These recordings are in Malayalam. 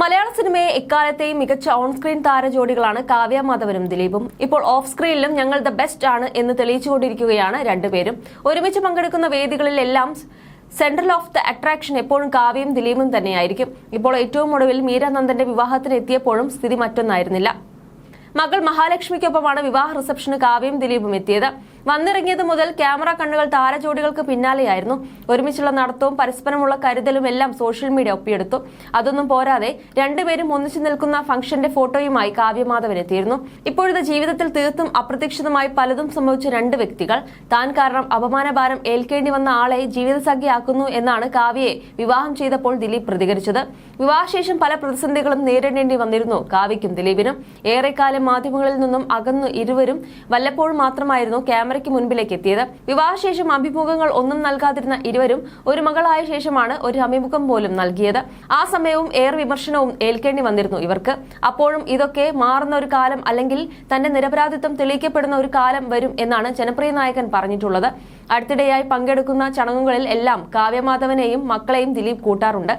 മലയാള സിനിമയെ എക്കാലത്തെയും മികച്ച ഓൺ സ്ക്രീൻ താരജോഡികളാണ് കാവ്യ മാധവനും ദിലീപും. ഇപ്പോൾ ഓഫ് സ്ക്രീനിലും ഞങ്ങൾ ദ ബെസ്റ്റ് ആണ് എന്ന് തെളിയിച്ചുകൊണ്ടിരിക്കുകയാണ് രണ്ടുപേരും. ഒരുമിച്ച് പങ്കെടുക്കുന്ന വേദികളിലെല്ലാം സെൻട്രൽ ഓഫ് ദ അട്രാക്ഷൻ എപ്പോഴും കാവ്യയും ദിലീപും തന്നെയായിരിക്കും. ഇപ്പോൾ ഏറ്റവും ഒടുവിൽ മീരാനന്ദന്റെ വിവാഹത്തിന് എത്തിയപ്പോഴും സ്ഥിതി മറ്റൊന്നായിരുന്നില്ല. മകൾ മഹാലക്ഷ്മിക്കൊപ്പമാണ് വിവാഹ റിസപ്ഷന് കാവ്യയും ദിലീപും എത്തിയത്. വന്നിറങ്ങിയത് മുതൽ ക്യാമറ കണ്ണുകൾ താരജോഡികൾക്ക് പിന്നാലെയായിരുന്നു. ഒരുമിച്ചുള്ള നടത്തവും പരസ്പരമുള്ള കരുതലും എല്ലാം സോഷ്യൽ മീഡിയ ഒപ്പിയെടുത്തു. അതൊന്നും പോരാതെ രണ്ടുപേരും ഒന്നിച്ചു നിൽക്കുന്ന ഫംഗ്ഷന്റെ ഫോട്ടോയുമായി കാവ്യമാധവൻ എത്തിയിരുന്നു. ഇപ്പോഴത്തെ ജീവിതത്തിൽ തീർത്തും അപ്രതീക്ഷിതമായി പലതും സംഭവിച്ച രണ്ട് വ്യക്തികൾ. താൻ കാരണം അപമാനഭാരം ഏൽക്കേണ്ടി വന്ന ആളെ ജീവിതസഖ്യയാക്കുന്നു എന്നാണ് കാവ്യയെ വിവാഹം ചെയ്തപ്പോൾ ദിലീപ് പ്രതികരിച്ചത്. വിവാഹശേഷം പല പ്രതിസന്ധികളും നേരിടേണ്ടി വന്നിരുന്നു കാവ്യക്കും ദിലീപിനും. ഏറെക്കാലം മാധ്യമങ്ങളിൽ നിന്നും അകന്നു ഇരുവരും വല്ലപ്പോഴും മാത്രമായിരുന്നു ക്യാമറയ്ക്ക് മുൻപിലേക്ക് എത്തിയത്. വിവാഹശേഷം അഭിമുഖങ്ങൾ ഒന്നും നൽകാതിരുന്ന ഇരുവരും ഒരു മകളായ ശേഷമാണ് ഒരു അഭിമുഖം പോലും നൽകിയത്. ആ സമയവും ഏറെ വിമർശനവും ഏൽക്കേണ്ടി വന്നിരുന്നു ഇവർക്ക്. അപ്പോഴും ഇതൊക്കെ മാറുന്ന ഒരു കാലം അല്ലെങ്കിൽ തന്റെ നിരപരാധിത്വം തെളിയിക്കപ്പെടുന്ന ഒരു കാലം വരും എന്നാണ് ജനപ്രിയ നായകൻ പറഞ്ഞിട്ടുള്ളത്. അടുത്തിടെയായി പങ്കെടുക്കുന്ന ചടങ്ങുകളിൽ എല്ലാം കാവ്യമാധവനെയും മക്കളെയും ദിലീപ് കൂട്ടാറുണ്ട്.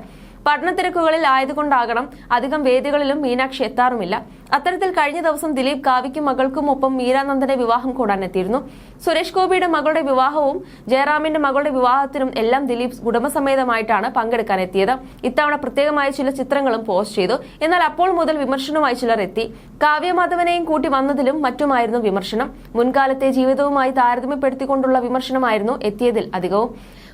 പഠനത്തിരക്കുകളിൽ ആയതുകൊണ്ടാകണം അധികം വേദികളിലും മീനാക്ഷി എത്താറുമില്ല. അത്തരത്തിൽ കഴിഞ്ഞ ദിവസം ദിലീപ് കാവിക്കും മകൾക്കും ഒപ്പം മീരാനന്ദന്റെ വിവാഹം കൂടാനെത്തിയിരുന്നു. സുരേഷ് ഗോപിയുടെ മകളുടെ വിവാഹവും ജയറാമിന്റെ മകളുടെ വിവാഹത്തിനും എല്ലാം ദിലീപ് കുടുംബസമേതമായിട്ടാണ് പങ്കെടുക്കാൻ എത്തിയത് ഇത്തവണ പ്രത്യേകമായ ചില ചിത്രങ്ങളും പോസ്റ്റ് ചെയ്തു. എന്നാൽ അപ്പോൾ മുതൽ വിമർശനവുമായി ചിലർ എത്തി. കാവ്യമാധവനെയും കൂട്ടി വന്നതിലും മറ്റുമായിരുന്നു വിമർശനം. മുൻകാലത്തെ ജീവിതവുമായി താരതമ്യപ്പെടുത്തിക്കൊണ്ടുള്ള വിമർശനമായിരുന്നു എത്തിയതിൽ അധികവും.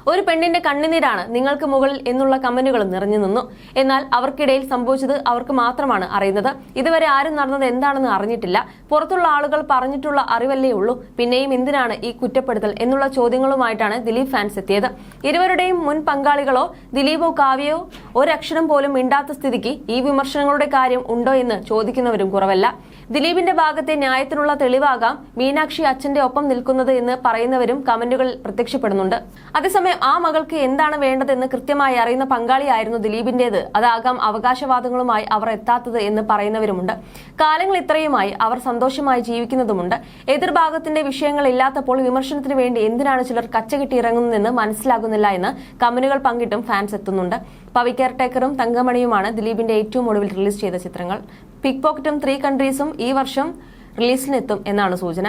ഒരു പെണ്ണിന്റെ കണ്ണുനീരാണ് നിങ്ങൾക്ക് മുകളിൽ എന്നുള്ള കമന്റുകളും നിറഞ്ഞു നിന്നു. എന്നാൽ അവർക്കിടയിൽ സംഭവിച്ചത് അവർക്ക് മാത്രമാണ് അറിയുന്നത്. ഇതുവരെ ആരും നടന്നത് എന്താണെന്ന് അറിഞ്ഞിട്ടില്ല. പുറത്തുള്ള ആളുകൾ പറഞ്ഞിട്ടുള്ള അറിവല്ലേ ഉള്ളൂ. പിന്നെയും എന്തിനാണ് ഈ കുറ്റപ്പെടുത്തൽ എന്നുള്ള ചോദ്യങ്ങളുമായിട്ടാണ് ദിലീപ് ഫാൻസ് എത്തിയത്. ഇരുവരുടെയും മുൻ പങ്കാളികളോ ദിലീപോ കാവ്യയോ ഒരക്ഷരം പോലും മിണ്ടാത്ത സ്ഥിതിക്ക് ഈ വിമർശനങ്ങളുടെ കാര്യം ഉണ്ടോ എന്ന് ചോദിക്കുന്നവരും കുറവല്ല. ദിലീപിന്റെ ഭാഗത്തെ ന്യായത്തിനുള്ള തെളിവാകാം മീനാക്ഷി അച്ഛന്റെ ഒപ്പം നിൽക്കുന്നത് എന്ന് പറയുന്നവരും കമന്റുകളിൽ പ്രത്യക്ഷപ്പെടുന്നുണ്ട്. അതേസമയം ആ മകൾക്ക് എന്താണ് വേണ്ടതെന്ന് കൃത്യമായി അറിയുന്ന പങ്കാളിയായിരുന്നു ദിലീപിന്റേത്. അതാകാം അവകാശവാദങ്ങളുമായി അവർ എത്താത്തത് എന്ന് പറയുന്നവരുമുണ്ട്. കാലങ്ങൾ ഇത്രയുമായി അവർ സന്തോഷമായി ജീവിക്കുന്നതുമുണ്ട്. എതിർഭാഗത്തിന്റെ വിഷയങ്ങൾ ഇല്ലാത്തപ്പോൾ വിമർശനത്തിന് വേണ്ടി എന്തിനാണ് ചിലർ കച്ചകെട്ടി ഇറങ്ങുന്നതെന്ന് മനസ്സിലാകുന്നില്ല എന്ന് കമന്റുകൾ പങ്കിട്ടും ഫാൻസ് എത്തുന്നുണ്ട്. പവി കെയർ ടേക്കറും തങ്കമണിയുമാണ് ദിലീപിന്റെ ഏറ്റവും ഒടുവിൽ റിലീസ് ചെയ്ത ചിത്രങ്ങൾ. പിക് പോക്കറ്റും ത്രീ കൺട്രീസും ഈ വർഷം റിലീസിനെത്തും എന്നാണ് സൂചന.